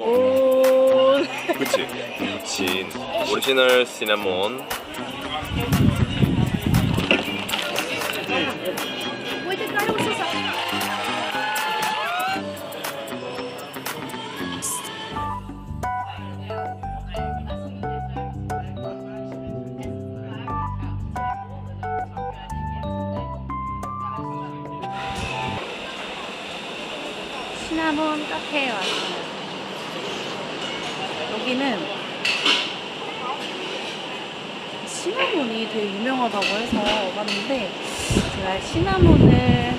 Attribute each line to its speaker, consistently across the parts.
Speaker 1: 오.
Speaker 2: 그치? 진 오리지널 시나몬
Speaker 1: 시나몬 카페에 왔어요. 여기는 시나몬이 되게 유명하다고 해서 왔는데 제가 시나몬을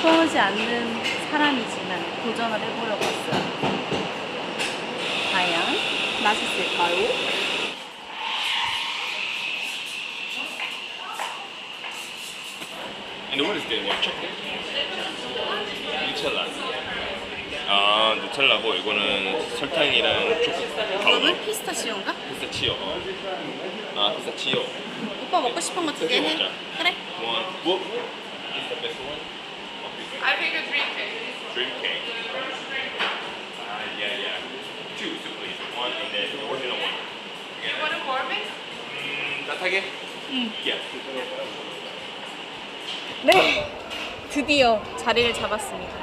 Speaker 1: 좋아하지 않는 사람이지만 도전을 해보려고 왔어요. 과연 맛있을까요?
Speaker 2: And the chocolate? 누텔라 아 누텔라고 이거는 설탕이랑 초코
Speaker 1: 이거는 피스타치오인가?
Speaker 2: 피스타치오 아 피스타치오
Speaker 1: 오빠 먹고 싶은 거 두 개 해.
Speaker 2: 먹자.
Speaker 1: 그래.
Speaker 2: is the best one?
Speaker 3: I think a dream cake.
Speaker 2: Dream cake ah yeah yeah two two please one and then the original one
Speaker 3: You want to warm it?
Speaker 2: 음 따뜻하게?
Speaker 1: 응.
Speaker 2: yeah
Speaker 1: 네. 드디어 자리를 잡았습니다.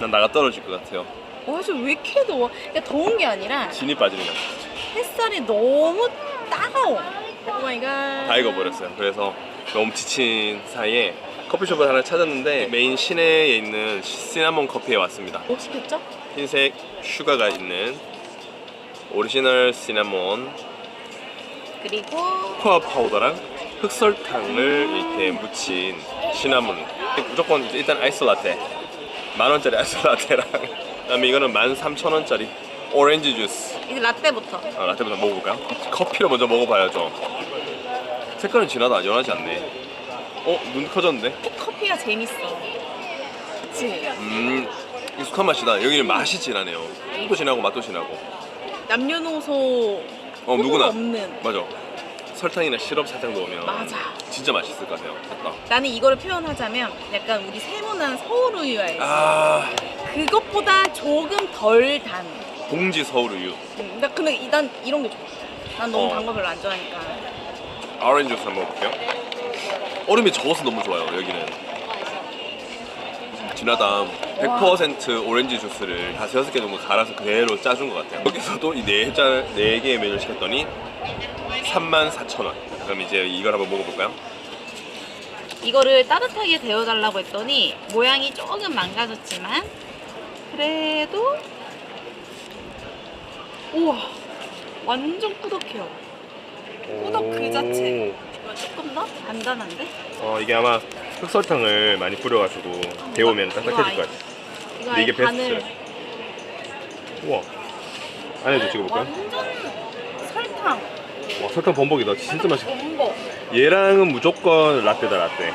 Speaker 2: 난 나가 떨어질 것 같아요
Speaker 1: 와, 지금 왜 이렇게 더워? 그러니까 더운 게 아니라
Speaker 2: 진이 빠지는 것 같아요
Speaker 1: 햇살이 너무 따가워. 오 마이 갓.
Speaker 2: 다 익어버렸어요. 그래서 너무 지친 사이에 커피숍을 하나 찾았는데 메인 시내에 있는 시나몬 커피에 왔습니다.
Speaker 1: 뭐 시켰죠?
Speaker 2: 흰색 슈가가 있는 오리지널 시나몬
Speaker 1: 그리고
Speaker 2: 코코아 파우더랑 흑설탕을 이렇게 묻힌 시나몬. 무조건 일단 아이스 라떼. 만 원짜리 아이스 라떼랑 그다음에 이거는 만 삼천 원짜리 오렌지 주스.
Speaker 1: 이제 라떼부터.
Speaker 2: 아, 라떼부터 먹어볼까요? 커피를 먼저 먹어봐야죠. 색깔은 진하다. 연하지 않네. 어? 눈 커졌는데?
Speaker 1: 커피가 재밌어. 그치?
Speaker 2: 음 익숙한 맛이다. 여기는 맛이 진하네요. 향도 진하고 맛도 진하고.
Speaker 1: 남녀노소
Speaker 2: 어 누구나.
Speaker 1: 없는.
Speaker 2: 맞아. 설탕이나 시럽 살짝 넣으면
Speaker 1: 맞아.
Speaker 2: 진짜 맛있을 것 같아요. 됐다.
Speaker 1: 나는 이거를 표현하자면 약간 우리 세모난 서울 우유 알지?
Speaker 2: 아
Speaker 1: 그것보다 조금 덜 단.
Speaker 2: 봉지 서울우유.
Speaker 1: 음, 나 근데 이- 난 이런 게 좋아. 난 너무
Speaker 2: 어.
Speaker 1: 단 거 별로 안 좋아하니까.
Speaker 2: 오렌지 주스 한번 먹을게요. 얼음이 적어서 너무 좋아요. 여기는. 진하다. 100% 오렌지 주스를 다섯 여섯 개 정도 갈아서 그대로 짜준 것 같아요. 여기서도 이네 개의 메뉴를 시켰더니 34,000원. 그럼 이제 이걸 한번 먹어볼까요?
Speaker 1: 이거를 따뜻하게 데워달라고 했더니 모양이 조금 망가졌지만 그래도 우와 완전 꾸덕해요. 꾸덕 그 자체. 이거 조금 더 단단한데?
Speaker 2: 어 이게 아마 흑설탕을 많이 뿌려가지고 데우면 딱딱해질 것 같아요.
Speaker 1: 이거
Speaker 2: 근데 이게
Speaker 1: 아예
Speaker 2: 베스트. 우와. 안에도 찍어볼까요?
Speaker 1: 완전 설탕,
Speaker 2: 와 설탕 범벅이다. 진짜 맛있어.
Speaker 1: 범벅.
Speaker 2: 얘랑은 무조건 라떼다 라떼.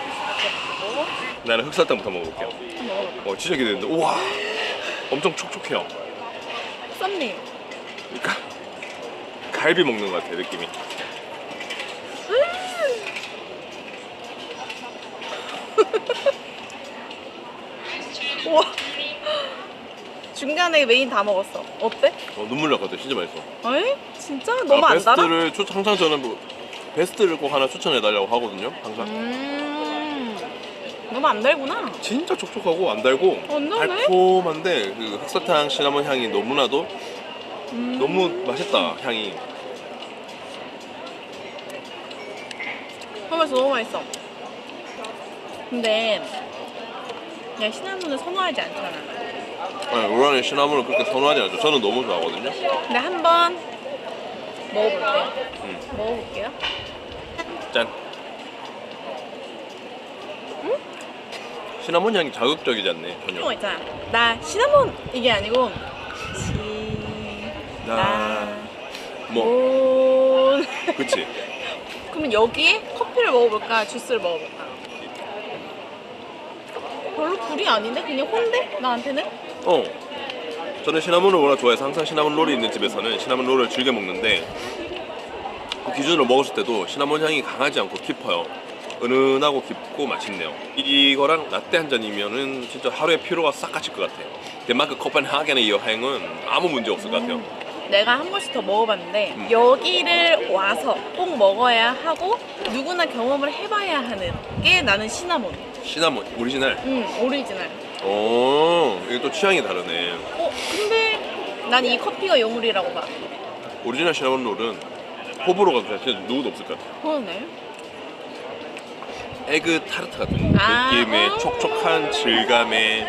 Speaker 2: 나는 흑설탕부터 먹어볼게요.
Speaker 1: 어
Speaker 2: 진짜 기대된다. 우와. 엄청 촉촉해요.
Speaker 1: 썸님.
Speaker 2: 그러니까 갈비 먹는 것 같아 느낌이.
Speaker 1: 우와. 중간에 메인 다 먹었어. 어때?
Speaker 2: 어, 눈물 났거든. 진짜 맛있어.
Speaker 1: 에이? 진짜? 너무
Speaker 2: 아,
Speaker 1: 안 달아?
Speaker 2: 베스트를 추, 항상 저는 뭐 베스트를 꼭 하나 추천해 달라고 하거든요. 항상.
Speaker 1: 음. 너무 안 달구나.
Speaker 2: 진짜 촉촉하고 안 달고
Speaker 1: 안 달네?
Speaker 2: 달콤한데 그 흑설탕 시나몬 향이 너무나도
Speaker 1: 음.
Speaker 2: 너무 맛있다 향이
Speaker 1: 너무 맛있어, 너무 맛있어. 근데 그냥 시나몬을 선호하지 않잖아.
Speaker 2: 아니, 로라는 시나몬을 그렇게 선호하지 않죠 저는 너무 좋아하거든요
Speaker 1: 근데 한번 먹어볼게요.
Speaker 2: 음.
Speaker 1: 먹어볼게요.
Speaker 2: 짠 시나몬 향이 자극적이지 않네 전혀
Speaker 1: 있잖아. 나 시나몬 이게 아니고
Speaker 2: 나- 뭐
Speaker 1: 몬.
Speaker 2: 그치
Speaker 1: 그러면 여기에 커피를 먹어볼까, 주스를 먹어볼까? 별로 불이 아닌데? 그냥 혼데? 나한테는?
Speaker 2: 어 저는 시나몬을 워낙 좋아해서 항상 시나몬 롤이 있는 집에서는 시나몬 롤을 즐겨 먹는데 그 기준으로 먹었을 때도 시나몬 향이 강하지 않고 깊어요 은은하고 깊고 맛있네요. 이거랑 라떼 한 잔이면은 진짜 하루의 피로가 싹 가실 것 같아요. 덴마크 코펜하겐의 여행은 아무 문제 없을 것 같아요.
Speaker 1: 내가 한 번씩 더 먹어봤는데
Speaker 2: 음.
Speaker 1: 여기를 와서 꼭 먹어야 하고 누구나 경험을 해봐야 하는 게 나는 시나몬.
Speaker 2: 시나몬 오리지널.
Speaker 1: 음 오리지널.
Speaker 2: 오, 이게 또 취향이 다르네.
Speaker 1: 어 근데 난 이 커피가 요물이라고 봐.
Speaker 2: 오리지널 시나몬 롤은 호불호가 진짜 누구도 없을 것 같아요.
Speaker 1: 그러네.
Speaker 2: 에그 타르트 같은
Speaker 1: 아,
Speaker 2: 느낌의
Speaker 1: 어.
Speaker 2: 촉촉한 질감의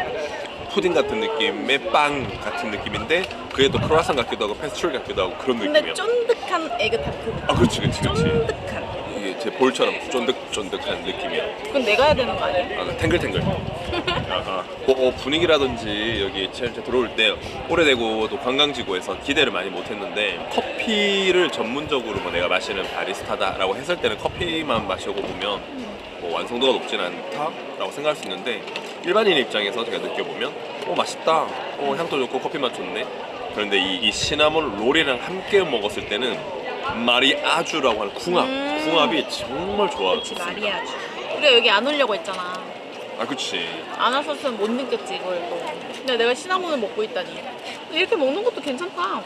Speaker 2: 푸딩 같은 느낌의 빵 같은 느낌인데 그게 또 크로아상 같기도 하고 페스츄리 같기도 하고 그런
Speaker 1: 근데
Speaker 2: 느낌이야.
Speaker 1: 쫀득한 에그타르트.
Speaker 2: 아 그렇지 그렇지 그렇지.
Speaker 1: 쫀득한.
Speaker 2: 제 볼처럼 쫀득쫀득한 느낌이야.
Speaker 1: 그건 내가 해야 되는 거 아니야?
Speaker 2: 아, 그 탱글탱글. 아하. 뭐 분위기라든지 여기 진짜 들어올 때 오래되고 또 관광지구에서 기대를 많이 못했는데 커피를 전문적으로 뭐 내가 마시는 바리스타다라고 했을 때는 커피만 마셔보면 뭐 완성도가 높진 않다라고 생각할 수 있는데 일반인 입장에서 제가 느껴보면 어 맛있다, 어 향도 좋고 커피 맛 좋네. 그런데 이, 이 시나몬 롤이랑 함께 먹었을 때는 마리아주라고 하는 궁합,
Speaker 1: 음.
Speaker 2: 궁합이 정말 좋았었습니다.
Speaker 1: 마리아주. 우리가 여기 안 오려고 했잖아.
Speaker 2: 아 그치.
Speaker 1: 안 왔었으면 못 느꼈지 이걸 또. 근데 내가 시나몬을 먹고 있다니. 이렇게 먹는 것도 괜찮다.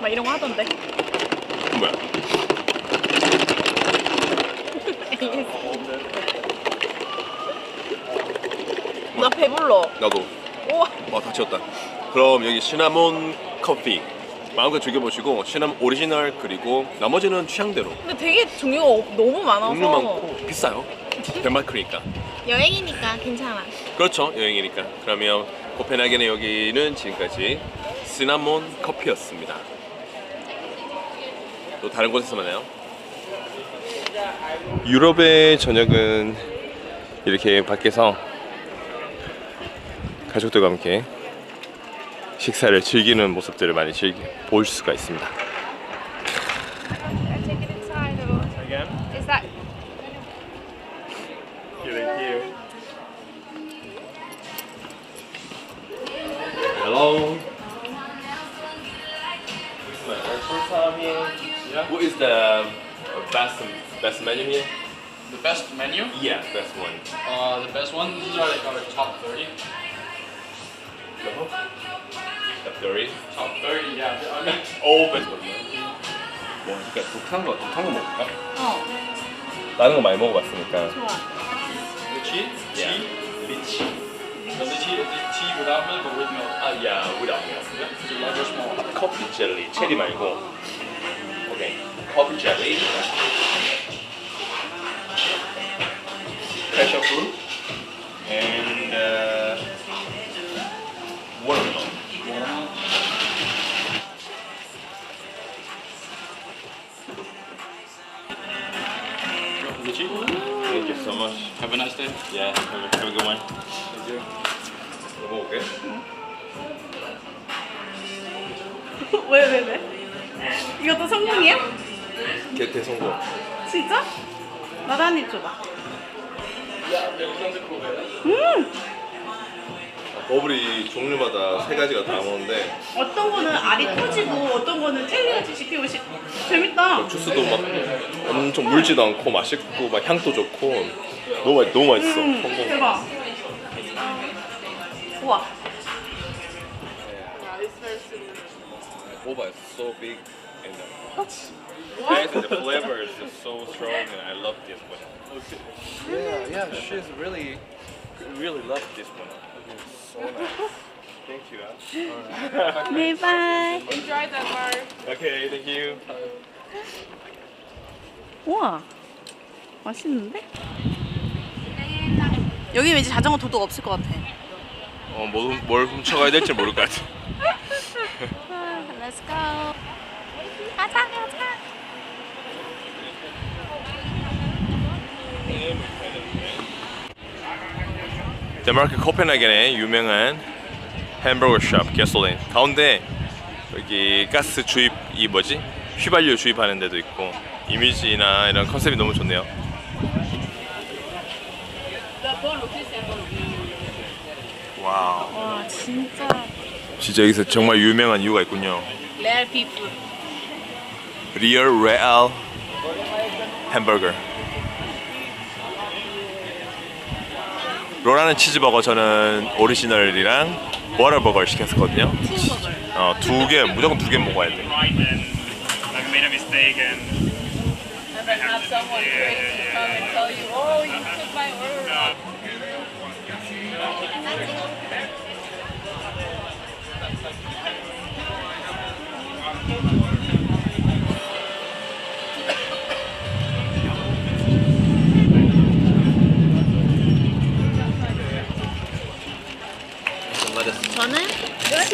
Speaker 1: 막 이런 거 하던데.
Speaker 2: 뭐야?
Speaker 1: 나 배불러.
Speaker 2: 나도
Speaker 1: 우와.
Speaker 2: 어 다치웠다. 그럼 여기 시나몬 커피 마음껏 즐겨보시고 시나몬 오리지널 그리고 나머지는 취향대로
Speaker 1: 근데 되게 종류가 없- 너무 많아서
Speaker 2: 종류 많고 비싸요. 덴마크니까.
Speaker 1: 여행이니까 괜찮아.
Speaker 2: 그렇죠 여행이니까. 그러면 코펜하겐의 여기는 지금까지 시나몬 커피였습니다. 또 다른 곳에서 만나요. 유럽의 저녁은 이렇게 밖에서 가족들과 함께 식사를 즐기는 모습들을 많이 즐기, 볼 수가 있습니다. Hello. What is the best best menu here?
Speaker 4: The best menu?
Speaker 2: Yeah, best one.
Speaker 4: Uh, the best one. These are like our top thirty.
Speaker 2: No. Uh-huh. 30?
Speaker 4: Top 30, yeah. But I'm
Speaker 2: all best. 뭐, 그러니까 독한 거, 독한 거 먹을까?
Speaker 1: 어.
Speaker 2: 다른 거 많이 먹어봤으니까.
Speaker 1: 좋아.
Speaker 4: Lychee?
Speaker 2: Yeah. Lychee.
Speaker 4: The lychee is the tea without milk or with milk?
Speaker 2: Uh, yeah, without milk. Yeah. Is
Speaker 4: it large or small?
Speaker 2: Coffee jelly. 체리 말고. Okay. Coffee jelly. Pressure
Speaker 4: food. Lychee.
Speaker 2: Thank you so much.
Speaker 4: Have a nice day.
Speaker 2: Yeah, have a, have a good one.
Speaker 4: Thank you.
Speaker 2: 먹어볼게.
Speaker 1: 왜, 왜, 왜? 이것도 성공이야?
Speaker 2: 개 대성공.
Speaker 1: 진짜? 나도 한입 줘봐. 음!
Speaker 2: 버블이 종류마다 세 가지가 다 나오는데
Speaker 1: 어떤 거는 알이 터지고 어떤 거는 젤리같이 씹히고 씹... 재밌다.
Speaker 2: 주스도 막 엄청 물지도 않고 맛있고 막 향도 좋고 너무 맛 너무 맛있어.
Speaker 1: 음,
Speaker 2: 성공.
Speaker 1: 대박. 우와.
Speaker 2: Boba is so big and Yes, the flavor is just so strong and I love this one. Yeah, yeah, she's really, really love this one. So nice. Thank you.
Speaker 1: 네, 바이.
Speaker 3: Enjoy the bar.
Speaker 2: Okay, thank you.
Speaker 1: 우와. 맛있는데? 여기 왠지 자전거 도둑 없을 것 같아.
Speaker 2: 어, 뭘, 뭘 훔쳐가야 될지 모를 것 같아.
Speaker 1: Let's go. 가자, 가자.
Speaker 2: 덴마크 코펜하겐의 유명한 햄버거 숍 게솔린 가운데 여기 가스 주입 이 뭐지 휘발유 주입하는 데도 있고 이미지나 이런 컨셉이 너무 좋네요. 와우.
Speaker 1: 와, 진짜
Speaker 2: 진짜 여기서 정말 유명한 이유가 있군요. 리얼 레알 햄버거. 로라는 치즈버거 저는 오리지널이랑 버터버거를 시켰었거든요. 어, 두 개 무조건 두 개 먹어야 돼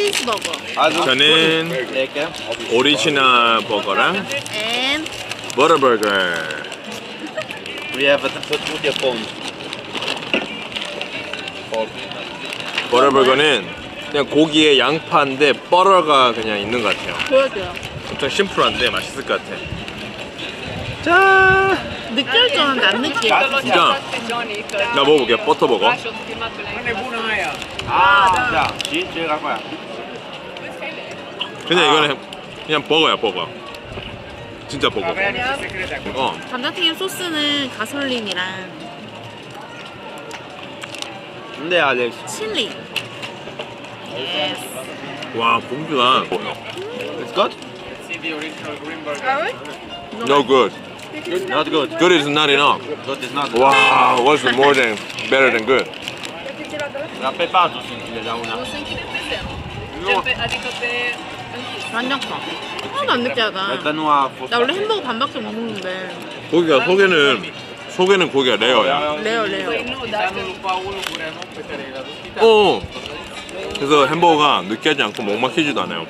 Speaker 1: 치즈 버거.
Speaker 2: 저는 오리지널 버거랑
Speaker 1: 앤
Speaker 2: 버터버거
Speaker 4: We have a put with your phone.
Speaker 2: 버터버거는 그냥 고기에 양파인데 버터가 그냥 있는 것 같아요
Speaker 1: 보여줘요.
Speaker 2: 엄청 심플한데 맛있을 것 같아 짠!
Speaker 1: 알았는데 안 느끼해.
Speaker 2: 진짜 나 먹어볼게 버터버거
Speaker 3: and
Speaker 4: Ah, 자, 지, 제가 거야.
Speaker 2: 그냥 이거는 그냥 버거야 버거 진짜 버거 어
Speaker 1: 감자튀김 소스는 가솔린이랑
Speaker 4: 근데 알렉스.
Speaker 1: 칠리. 예스.
Speaker 2: 와 공주가
Speaker 4: It's good?
Speaker 2: no good
Speaker 4: Not good.
Speaker 2: good is not enough
Speaker 4: Good is not good.
Speaker 2: wow what's more than better than good
Speaker 4: La pepato sentire da una.
Speaker 3: Lo senti che pesce? Ha detto che
Speaker 1: 완전 커. 하나도 안 느끼하다. 나 원래 햄버거 반밖에 못 먹는데
Speaker 2: 고기가 속에는 속에는 고기가 레어야
Speaker 1: 레어 레어.
Speaker 2: 어 그래서 햄버거가 느끼하지 않고 목 막히지도 않아요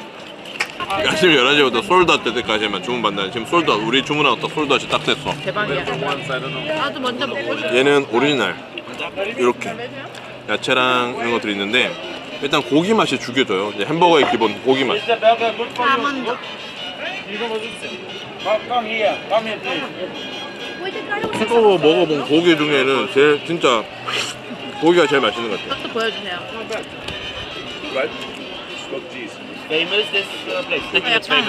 Speaker 2: 아침 11시부터 솔드아웃 될 때까지만 주문받는다 지금 솔드아웃 우리 주문하고 딱 솔드아웃이 딱 됐어
Speaker 1: 대박이야. 나도 먼저 먹고 싶어.
Speaker 2: 얘는 오리지널 이렇게 야채랑 이런 것들이 있는데 일단 고기 맛이 죽여줘요 이제 햄버거의 기본 고기 맛
Speaker 1: 아몬드.
Speaker 4: Here please.
Speaker 2: 햄버거 먹어본 고기 중에는 제일 진짜 고기가 제일 맛있는 것 같아요
Speaker 1: 이것도 보여주세요.
Speaker 4: Uh.
Speaker 1: 약간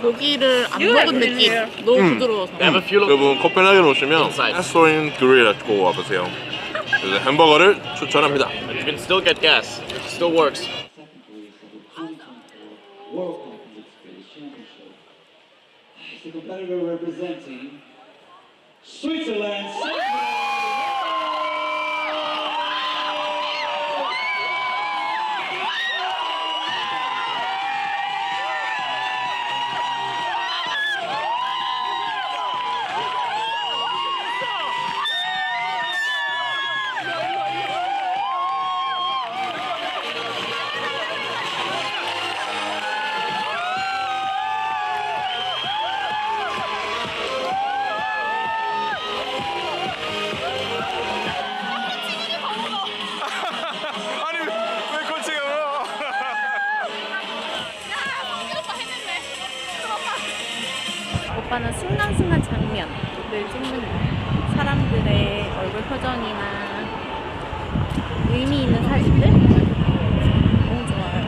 Speaker 1: 고기를 안 먹은 느낌. 너무
Speaker 2: 음.
Speaker 1: 부드러워서.
Speaker 2: 여러분 코펜하겐 오시면 에스토인 그릴라고 와보세요 그래서 햄버거를 추천합니다
Speaker 5: You can still get gas. It still works.
Speaker 6: World Conflict Space Championship. The competitor representing Switzerland.
Speaker 1: 오빠는 순간순간 장면을 찍는. 사람들의 얼굴 표정이나 의미 있는 사진들? 너무 좋아요.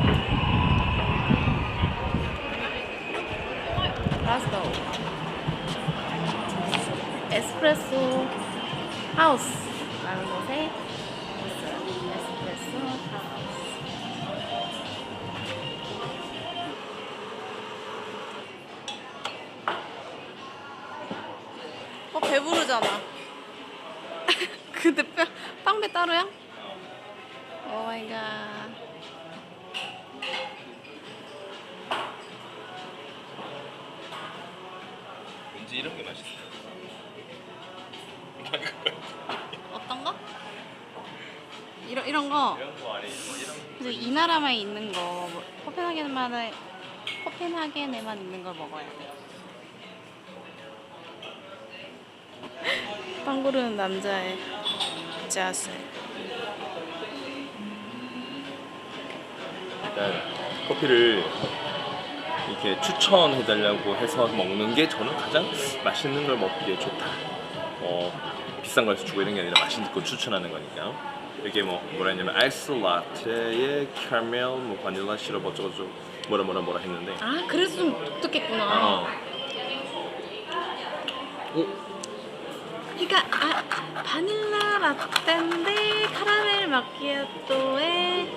Speaker 1: Go. 에스프레소 하우스라는 곳에. 에스프레소 하우스. 배부르잖아. 근데 빵, 빵배 따로야? 오 마이 갓.
Speaker 2: 왠지 이런 게 맛있어
Speaker 1: 어떤 거? 이런 이런 거.
Speaker 2: 이런 거 아니 뭐 이런
Speaker 1: 이 나라만 있는 거 뭐, 코펜하겐만 코펜하겐에만 있는 걸 먹어야 돼. 빵 고르는 남자의 자세.
Speaker 2: 일단 커피를 이렇게 추천해달라고 해서 먹는 게 저는 가장 맛있는 걸 먹기에 좋다. 어, 비싼 거에서 주고 이런 게 아니라 맛있는 거 추천하는 거니까. 이게 뭐 뭐라 했냐면 아이스 라테에 카멜, 뭐 바닐라 시럽 어쩌고저쩌고 뭐라 뭐라 뭐라 했는데
Speaker 1: 아 그래서 좀 독특했구나.
Speaker 2: 어.
Speaker 1: 그러니까 아, 바닐라 라떼인데 카라멜 마키아토의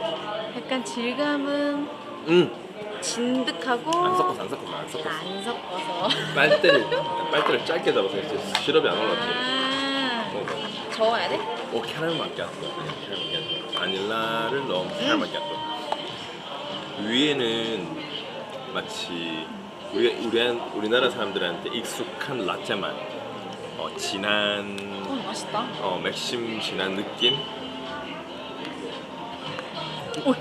Speaker 1: 약간 질감은
Speaker 2: 음.
Speaker 1: 진득하고
Speaker 2: 안 섞어서 안 섞어서 안 섞어서.
Speaker 1: 안 섞어서.
Speaker 2: 빨대를 빨대를 짧게 잡아서 이제 시럽이 안 올라지.
Speaker 1: 아,
Speaker 2: 어,
Speaker 1: 저어야 돼?
Speaker 2: 오 캐러멜 마키아토. 캐러멜 마키아토. 바닐라를 넣은 캐러멜 마키아토. 위에는 마치 우리 우리 우리나라 사람들한테 익숙한 라떼만 어, 진한
Speaker 1: 어, 맛있다.
Speaker 2: 어, 맥심 진한 느낌
Speaker 1: 오.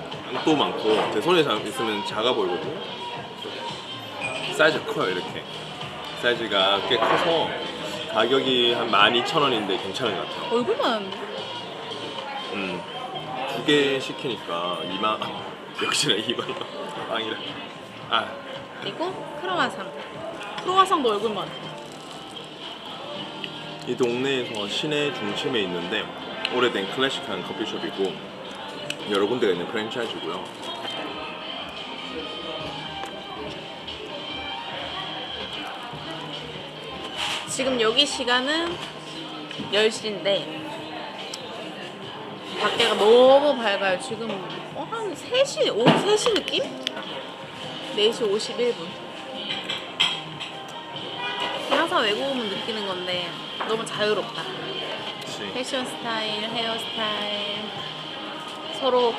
Speaker 2: 또 많고 제 손에 잡- 있으면 작아 보이거든요 사이즈 커요 이렇게 사이즈가 꽤 커서 가격이 한 12,000원인데 괜찮은 것 같아요
Speaker 1: 얼굴만
Speaker 2: 음, 두 개 시키니까 2만 역시나 2만 빵이라 아
Speaker 1: 그리고 크로와상. 크로와상도 얼굴만.
Speaker 2: 이 동네에서 시내 중심에 있는데 오래된 클래식한 커피숍이고 여러 군데가 있는 프랜차이즈고요.
Speaker 1: 지금 여기 시간은 10시인데 밖에가 너무 밝아요. 지금 어, 한 3시, 오, 3시 느낌? 4시 51분. 항상 외국 오면 느끼는 건데 너무 자유롭다.
Speaker 2: 그치.
Speaker 1: 패션 스타일, 헤어 스타일 서로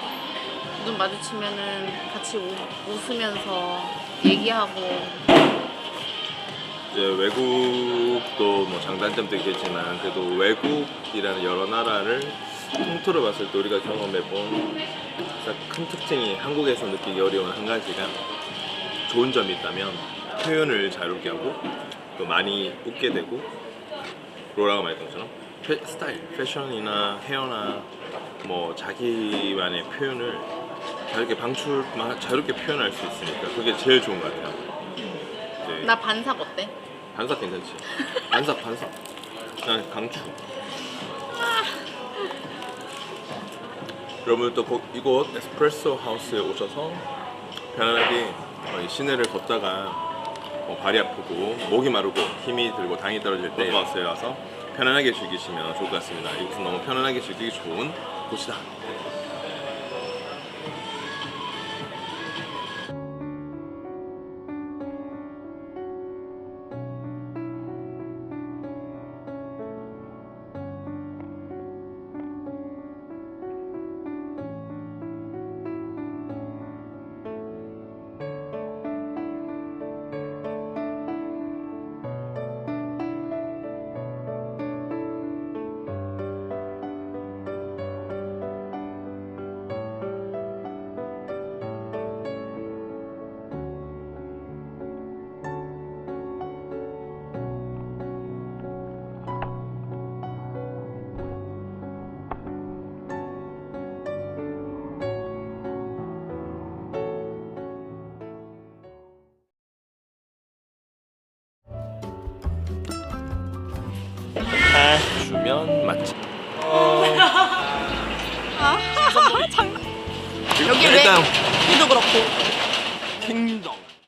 Speaker 1: 눈 마주치면은 같이 우- 웃으면서 얘기하고
Speaker 2: 이제 외국도 뭐 장단점도 있겠지만 그래도 외국이라는 여러 나라를 통틀어 봤을 때 우리가 경험해본 가장 큰 특징이 한국에서 느끼기 어려운 한 가지가 좋은 점이 있다면 표현을 자유롭게 하고 또 많이 웃게 되고 로라가 말했던 것처럼 패- 스타일, 패션이나 헤어나 뭐 자기만의 표현을 자유롭게 방출, 마- 자유롭게 표현할 수 있으니까 그게 제일 좋은 것 같아요. 이제
Speaker 1: 나 반삭 어때?
Speaker 2: 반삭 괜찮지? 반삭 반삭 난 강추 여러분 또 거- 이곳 에스프레소 하우스에 오셔서 편안하게 어, 이 시내를 걷다가 어, 발이 아프고 목이 마르고 힘이 들고 당이 떨어질 때 하우스에 와서 편안하게 즐기시면 좋을 것 같습니다. 이곳은 너무 편안하게 즐기기 좋은 곳이다 주면 맛집
Speaker 1: 장난.
Speaker 2: 지